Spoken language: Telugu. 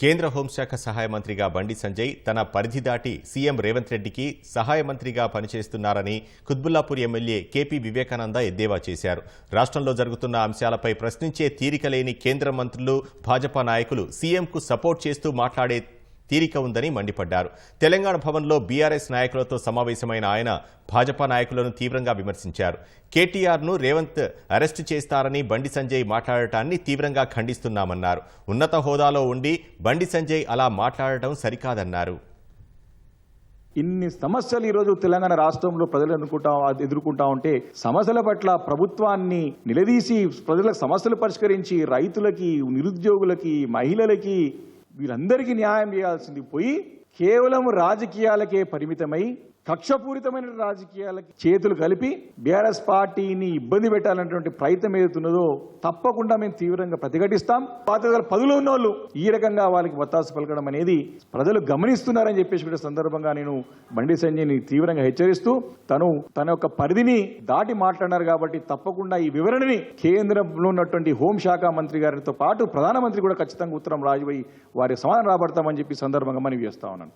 కేంద్ర హోంశాఖ సహాయ మంత్రిగా బండి సంజయ్ తన పరిధి దాటి సీఎం రేవంత్ రెడ్డికి సహాయ మంత్రిగా పనిచేస్తున్నారని కుత్బుల్లాపూర్ ఎమ్మెల్యే కేపీ వివేకానంద ఎద్దేవా చేశారు. రాష్ట్రంలో జరుగుతున్న అంశాలపై ప్రశ్నించే తీరిక లేని కేంద్ర మంత్రులు భాజపా నాయకులు సీఎంకు సపోర్ట్ చేస్తూ మాట్లాడే తీరిక ఉందని మండిపడ్డారు. తెలంగాణ భవన్లో బీఆర్ఎస్ నాయకులతో సమావేశమైన ఆయన భాజపా నాయకులను తీవ్రంగా విమర్శించారు. కేటీఆర్ను రేవంత్ అరెస్టు చేస్తారని బండి సంజయ్ మాట్లాడటాన్ని తీవ్రంగా ఖండిస్తున్నామన్నారు. ఉన్నత హోదాలో ఉండి బండి సంజయ్ అలా మాట్లాడటం సరికాదన్నారు. ఇన్ని సమస్యలు ఈరోజు తెలంగాణ రాష్ట్రంలో ప్రజలు అనుకుంటా ఎదుర్కొంటా ఉంటే సమస్యల పట్ల ప్రభుత్వాన్ని నిలదీసి ప్రజలకు సమస్యలు పరిష్కరించి రైతులకి నిరుద్యోగులకి మహిళలకి వీళ్ళందరికీ న్యాయం చేయాల్సింది పోయి కేవలం రాజకీయాలకే పరిమితమై కక్షపూరితమైన రాజకీయాలకి చేతులు కలిపి బీఆర్ఎస్ పార్టీని ఇబ్బంది పెట్టాలన్నటువంటి ప్రయత్నం ఏదైతున్నదో తప్పకుండా మేము తీవ్రంగా ప్రతిఘటిస్తాం. పాత పదులు ఉన్న వాళ్ళు ఈ రకంగా వాళ్ళకి వత్తాసు పలకడం అనేది ప్రజలు గమనిస్తున్నారని చెప్పేసి కూడా సందర్భంగా నేను బండి సంజయ్ని తీవ్రంగా హెచ్చరిస్తూ తను తన యొక్క పరిధిని దాటి మాట్లాడినారు కాబట్టి తప్పకుండా ఈ వివరణని కేంద్రంలో ఉన్నటువంటి హోంశాఖ మంత్రి గారితో పాటు ప్రధానమంత్రి కూడా ఖచ్చితంగా ఉత్తరం రాజుపోయి వారి సమాధానం రాబడతామని చెప్పి సందర్భంగా మనవి చేస్తా ఉన్నాను.